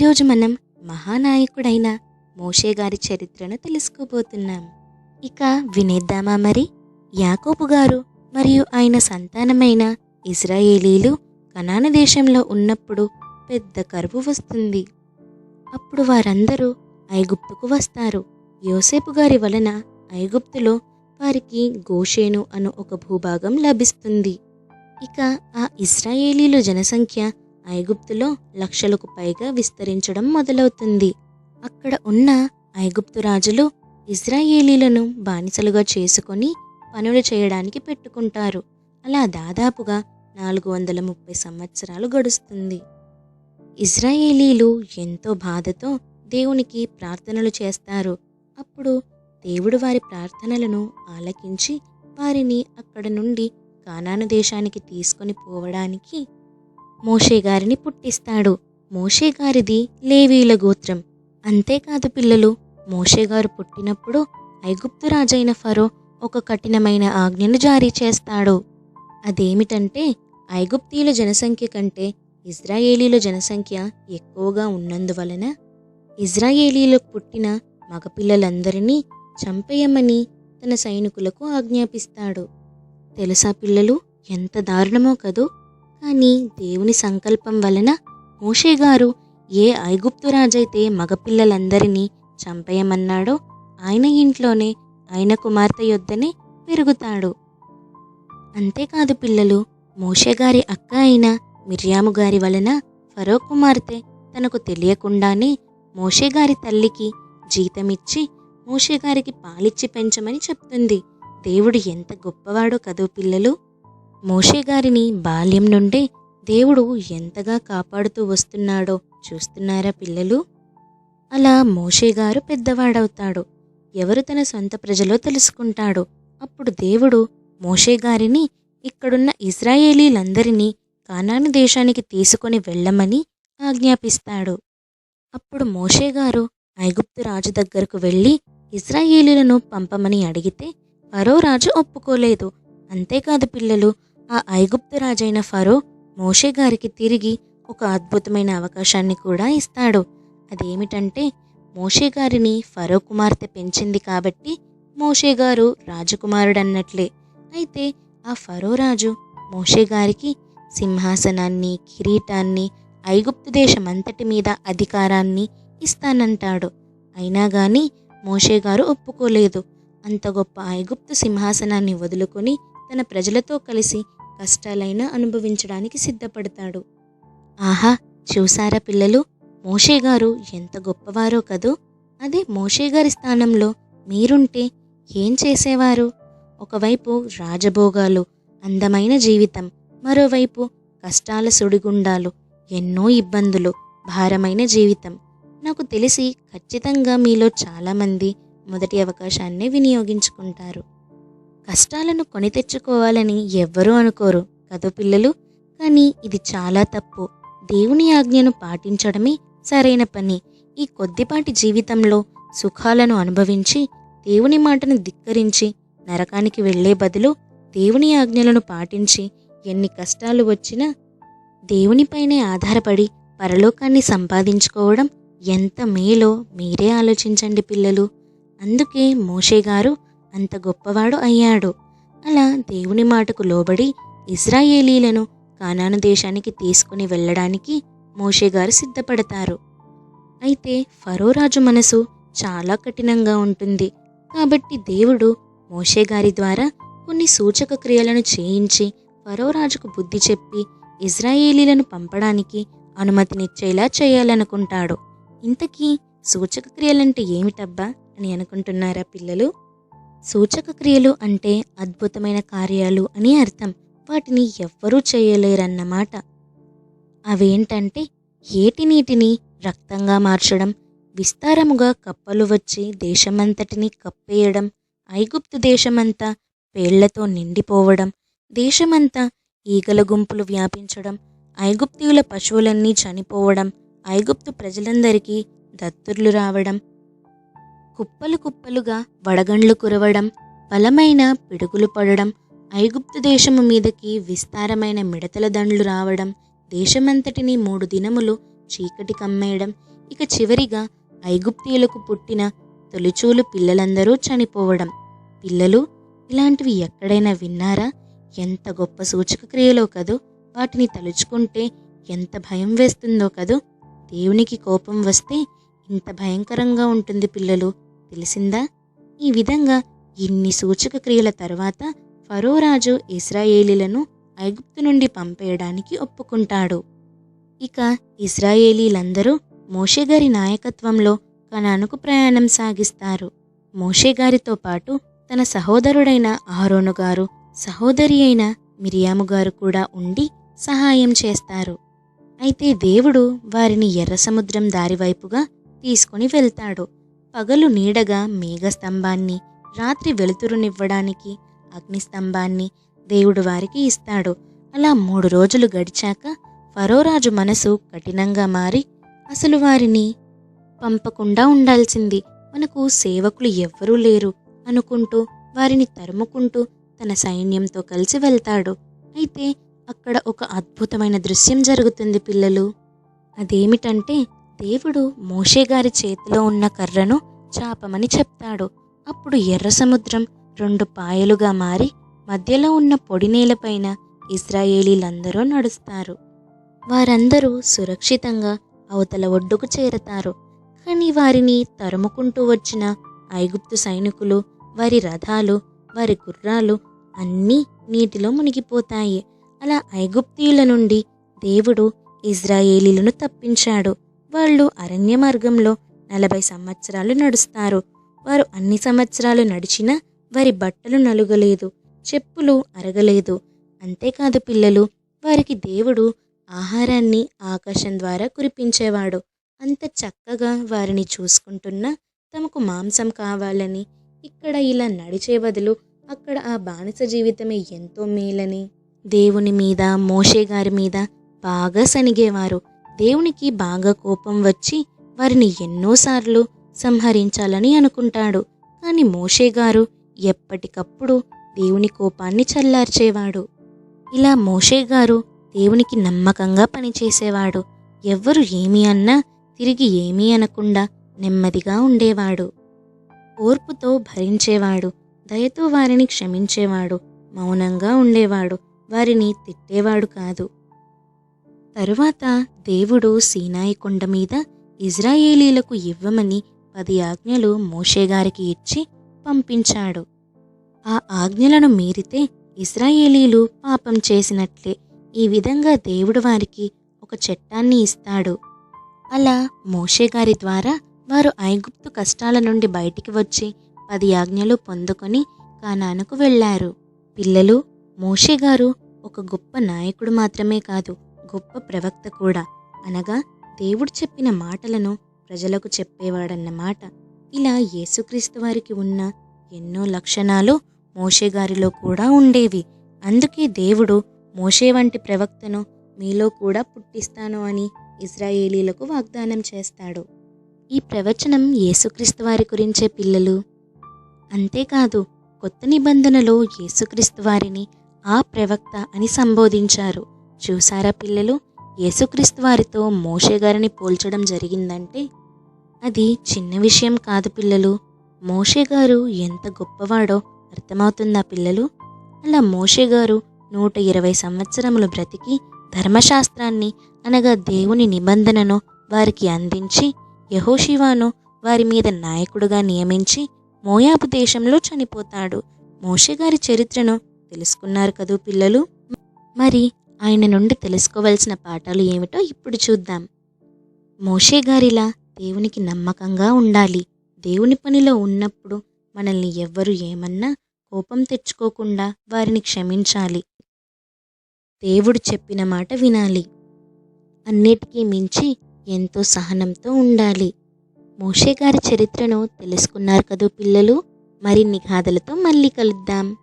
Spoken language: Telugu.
ఈరోజు మనం మహానాయకుడైన మోషే గారి చరిత్రను తెలుసుకోబోతున్నాం. ఇక వినేద్దామా మరి? యాకోబు గారు మరియు ఆయన సంతానమైన ఇజ్రాయేలీలు కనాన దేశంలో ఉన్నప్పుడు పెద్ద కరువు వస్తుంది. అప్పుడు వారందరూ ఐగుప్తుకు వస్తారు. యోసేపు గారి వలన ఐగుప్తులో వారికి గోషేను అను ఒక భూభాగం లభిస్తుంది. ఇక ఆ ఇస్రాయేలీల జనసంఖ్య ఐగుప్తులో లక్షలకు పైగా విస్తరించడం మొదలవుతుంది. అక్కడ ఉన్న ఐగుప్తు రాజులు ఇజ్రాయేలీలను బానిసలుగా చేసుకొని పనులు చేయడానికి పెట్టుకుంటారు. అలా దాదాపుగా నాలుగు వందల ముప్పై సంవత్సరాలు గడుస్తుంది. ఇజ్రాయేలీలు ఎంతో బాధతో దేవునికి ప్రార్థనలు చేస్తారు. అప్పుడు దేవుడు వారి ప్రార్థనలను ఆలకించి వారిని అక్కడ నుండి కానాను దేశానికి తీసుకొని పోవడానికి మోషే గారిని పుట్టిస్తాడు. మోషే గారిది లేవీల గోత్రం. అంతేకాదు పిల్లలు మోషే గారు పుట్టినప్పుడు ఐగుప్తు రాజైన ఫరో ఒక కఠినమైన ఆజ్ఞను జారీ చేస్తాడు. అదేమిటంటే ఐగుప్తీయుల జనసంఖ్య కంటే ఇజ్రాయేలీల జనసంఖ్య ఎక్కువగా ఉన్నందువలన ఇజ్రాయేలీలకు పుట్టిన మగపిల్లలందరినీ చంపేయమని తన సైనికులకు ఆజ్ఞాపిస్తాడు. తెలుసా పిల్లలు ఎంత దారుణమో కదూ! కానీ దేవుని సంకల్పం వలన మోషే గారు ఏ ఐగుప్తు రాజైతే మగపిల్లలందరినీ చంపేయమన్నాడో ఆయన ఇంట్లోనే ఆయన కుమార్తె యొద్దనే పెరుగుతాడు. అంతేకాదు పిల్లలు మోషే గారి అక్క అయిన మిర్యాము గారి వలన ఫరో కుమార్తె తనకు తెలియకుండానే మోషే గారి తల్లికి జీతమిచ్చి మోషే గారికి పాలిచ్చి పెంచమని చెప్తుంది. దేవుడు ఎంత గొప్పవాడో కదో పిల్లలు. మోషే గారిని బాల్యం నుండే దేవుడు ఎంతగా కాపాడుతూ వస్తున్నాడో చూస్తున్నారా పిల్లలు? అలా మోషే గారు పెద్దవాడవుతాడు. ఎవరు తన సొంత ప్రజలో తెలుసుకుంటాడు. అప్పుడు దేవుడు మోషే గారిని ఇక్కడున్న ఇజ్రాయేలీలందరినీ కానాను దేశానికి తీసుకొని వెళ్ళమని ఆజ్ఞాపిస్తాడు. అప్పుడు మోషే గారు ఐగుప్తు రాజు దగ్గరకు వెళ్ళి ఇజ్రాయేలీలను పంపమని అడిగితే మరో రాజు ఒప్పుకోలేదు. అంతేకాదు పిల్లలు ఆ ఐగుప్తు రాజైన ఫరో మోషే గారికి తిరిగి ఒక అద్భుతమైన అవకాశాన్ని కూడా ఇస్తాడు. అదేమిటంటే మోషే గారిని ఫరో కుమార్తె పెంచింది కాబట్టి మోషే గారు రాజకుమారుడన్నట్లే. అయితే ఆ ఫరో రాజు మోషే గారికి సింహాసనాన్ని కిరీటాన్ని ఐగుప్తు దేశమంతటి మీద అధికారాన్ని ఇస్తానంటాడు. అయినా గాని మోషే గారు ఒప్పుకోలేదు. అంత గొప్ప ఐగుప్తు సింహాసనాన్ని వదులుకొని తన ప్రజలతో కలిసి కష్టాలైనా అనుభవించడానికి సిద్ధపడతాడు. ఆహా చూసారా పిల్లలు? మోషే గారు ఎంత గొప్పవారో కదూ? అదే మోషే గారి స్థానంలో మీరుంటే ఏం చేసేవారు? ఒకవైపు రాజభోగాలు అందమైన జీవితం మరోవైపు కష్టాల సుడిగుండాలు ఎన్నో ఇబ్బందులు భారమైన జీవితం. నాకు తెలిసి ఖచ్చితంగా మీలో చాలామంది మొదటి అవకాశాన్ని వినియోగించుకుంటారు. కష్టాలను కొని తెచ్చుకోవాలని ఎవ్వరూ అనుకోరు కదో పిల్లలు. కానీ ఇది చాలా తప్పు. దేవుని ఆజ్ఞను పాటించడమే సరైన పని. ఈ కొద్దిపాటి జీవితంలో సుఖాలను అనుభవించి దేవుని మాటను ధిక్కరించి నరకానికి వెళ్ళే బదులు దేవుని ఆజ్ఞలను పాటించి ఎన్ని కష్టాలు వచ్చినా దేవునిపైనే ఆధారపడి పరలోకాన్ని సంపాదించుకోవడం ఎంత మేలో మీరే ఆలోచించండి పిల్లలు. అందుకే మోషే గారు అంత గొప్పవాడు అయ్యాడు. అలా దేవుని మాటకు లోబడి ఇజ్రాయేలీలను కానాను దేశానికి తీసుకుని వెళ్ళడానికి మోషే గారు సిద్ధపడతారు. అయితే ఫరో రాజు మనసు చాలా కఠినంగా ఉంటుంది. కాబట్టి దేవుడు మోషే గారి ద్వారా కొన్ని సూచక క్రియలను చేయించి ఫరో రాజుకు బుద్ధి చెప్పి ఇజ్రాయేలీలను పంపడానికి అనుమతినిచ్చేలా చేయాలనుకుంటాడు. ఇంతకీ సూచక క్రియలంటే ఏమిటబ్బా అని అనుకుంటున్నారా పిల్లలు? సూచక క్రియలు అంటే అద్భుతమైన కార్యాలు అని అర్థం. వాటిని ఎవ్వరూ చేయలేరన్నమాట. అవేంటంటే ఏటి నీటిని రక్తంగా మార్చడం విస్తారముగా కప్పలు వచ్చి దేశమంతటిని కప్పేయడం ఐగుప్తు దేశమంతా పేళ్ళతో నిండిపోవడం దేశమంతా ఈగల గుంపులు వ్యాపించడం ఐగుప్తీయుల పశువులన్నీ చనిపోవడం ఐగుప్తు ప్రజలందరికీ దత్తుర్లు రావడం కుప్పలు కుప్పలుగా వడగండ్లు కురవడం బలమైన పిడుగులు పడడం ఐగుప్తు దేశము మీదకి విస్తారమైన మిడతల దండ్లు రావడం దేశమంతటిని మూడు దినములు చీకటి కమ్మేయడం ఇక చివరిగా ఐగుప్తీయులకు పుట్టిన తొలిచూలు పిల్లలందరూ చనిపోవడం. పిల్లలు ఇలాంటివి ఎక్కడైనా విన్నారా? ఎంత గొప్ప సూచక క్రియలో కదూ? వాటిని తలుచుకుంటే ఎంత భయం వేస్తుందో కదూ? దేవునికి కోపం వస్తే ఇంత భయంకరంగా ఉంటుంది పిల్లలు తెలిసిందా? ఈ విధంగా ఇన్ని సూచక క్రియల తర్వాత ఫరో రాజు ఇస్రాయేలీలను ఐగుప్తు నుండి పంపేయడానికి ఒప్పుకుంటాడు. ఇక ఇస్రాయేలీలందరూ మోషేగారి నాయకత్వంలో కనానుకు ప్రయాణం సాగిస్తారు. మోషేగారితో పాటు తన సహోదరుడైన ఆహరోను గారు సహోదరి అయిన మిరియాము గారు కూడా ఉండి సహాయం చేస్తారు. అయితే దేవుడు వారిని ఎర్ర సముద్రం దారివైపుగా తీసుకొని వెళ్తాడు. పగలు నీడగా మేఘస్తంభాన్ని రాత్రి వెలుతురునివ్వడానికి అగ్నిస్తంభాన్ని దేవుడు వారికి ఇస్తాడు. అలా మూడు రోజులు గడిచాక ఫరోరాజు మనసు కఠినంగా మారి అసలు వారిని పంపకుండా ఉండాల్సింది మనకు సేవకులు ఎవ్వరూ లేరు అనుకుంటూ వారిని తరుముకుంటూ తన సైన్యంతో కలిసి వెళ్తాడు. అయితే అక్కడ ఒక అద్భుతమైన దృశ్యం జరుగుతుంది పిల్లలు. అదేమిటంటే దేవుడు మోషే గారి చేతిలో ఉన్న కర్రను చాపమని చెప్తాడు. అప్పుడు ఎర్ర సముద్రం రెండు పాయలుగా మారి మధ్యలో ఉన్న పొడి నేలపైన ఇజ్రాయేలీలందరూ నడుస్తారు. వారందరూ సురక్షితంగా అవతల ఒడ్డుకు చేరతారు. కానీ వారిని తరుముకుంటూ వచ్చిన ఐగుప్తు సైనికులు వారి రథాలు వారి గుర్రాలు అన్నీ నీటిలో మునిగిపోతాయి. అలా ఐగుప్తీయుల నుండి దేవుడు ఇజ్రాయేలీలను తప్పించాడు. వాళ్ళు అరణ్య మార్గంలో నలభై సంవత్సరాలు నడుస్తారు. వారు అన్ని సంవత్సరాలు నడిచినా వారి బట్టలు నలుగలేదు చెప్పులు అరగలేదు. అంతేకాదు పిల్లలు వారికి దేవుడు ఆహారాన్ని ఆకాశం ద్వారా కురిపించేవాడు. అంత చక్కగా వారిని చూసుకుంటున్నా తమకు మాంసం కావాలని ఇక్కడ ఇలా నడిచే బదులు అక్కడ ఆ బానిస జీవితమే ఎంతో మేలని దేవుని మీద మోషే గారి మీద బాగా సనిగేవారు. దేవునికి బాగా కోపం వచ్చి వారిని ఎన్నోసార్లు సంహరించాలని అనుకుంటాడు. కానీ మోషే గారు ఎప్పటికప్పుడు దేవుని కోపాన్ని చల్లార్చేవాడు. ఇలా మోషే గారు దేవునికి నమ్మకంగా పనిచేసేవాడు. ఎవ్వరు ఏమి అన్నా తిరిగి ఏమీ అనకుండా నెమ్మదిగా ఉండేవాడు. ఓర్పుతో భరించేవాడు. దయతో వారిని క్షమించేవాడు. మౌనంగా ఉండేవాడు. వారిని తిట్టేవాడు కాదు. తరువాత దేవుడు సీనాయి కొండ మీద ఇజ్రాయేలీలకు ఇవ్వమని పది ఆజ్ఞలు మోషేగారికి ఇచ్చి పంపించాడు. ఆ ఆజ్ఞలను మీరితే ఇజ్రాయేలీలు పాపం చేసినట్లే. ఈ విధంగా దేవుడు వారికి ఒక చట్టాన్ని ఇస్తాడు. అలా మోషేగారి ద్వారా వారు ఐగుప్తు కష్టాల నుండి బయటికి వచ్చి పది ఆజ్ఞలు పొందుకొని కానానుకు వెళ్ళారు. పిల్లలు మోషే గారు ఒక గొప్ప నాయకుడు మాత్రమే కాదు గొప్ప ప్రవక్త కూడా. అనగా దేవుడు చెప్పిన మాటలను ప్రజలకు చెప్పేవాడన్నమాట. ఇలా యేసుక్రీస్తు వారికి ఉన్న ఎన్నో లక్షణాలు మోషే గారిలో కూడా ఉండేవి. అందుకే దేవుడు మోషే వంటి ప్రవక్తను మీలో కూడా పుట్టిస్తాను అని ఇజ్రాయేలీలకు వాగ్దానం చేస్తాడు. ఈ ప్రవచనం యేసుక్రీస్తు వారి గురించే పిల్లలు. అంతేకాదు కొత్త నిబంధనలో యేసుక్రీస్తు వారిని ఆ ప్రవక్త అని సంబోధించారు. చూసారా పిల్లలు? యేసుక్రీస్తు వారితో మోషే గారిని పోల్చడం జరిగిందంటే అది చిన్న విషయం కాదు పిల్లలు. మోషే గారు ఎంత గొప్పవాడో అర్థమవుతుందా పిల్లలు? అలా మోషే గారు నూట ఇరవై సంవత్సరములు బ్రతికి ధర్మశాస్త్రాన్ని అనగా దేవుని నిబంధనను వారికి అందించి యహోషివాను వారి మీద నాయకుడుగా నియమించి మోయాబు దేశంలో చనిపోతాడు. మోషే గారి చరిత్రను తెలుసుకున్నారు కదూ పిల్లలు? మరి ఆయన నుండి తెలుసుకోవలసిన పాఠాలు ఏమిటో ఇప్పుడు చూద్దాం. మోషే గారిలా దేవునికి నమ్మకంగా ఉండాలి. దేవుని పనిలో ఉన్నప్పుడు మనల్ని ఎవ్వరు ఏమన్నా కోపం తెచ్చుకోకుండా వారిని క్షమించాలి. దేవుడు చెప్పిన మాట వినాలి. అన్నిటికీ మించి ఎంతో సహనంతో ఉండాలి. మోషే గారి చరిత్రను తెలుసుకున్నారు కదూ పిల్లలు? మరిన్ని గాథలతో మళ్ళీ కలుద్దాం.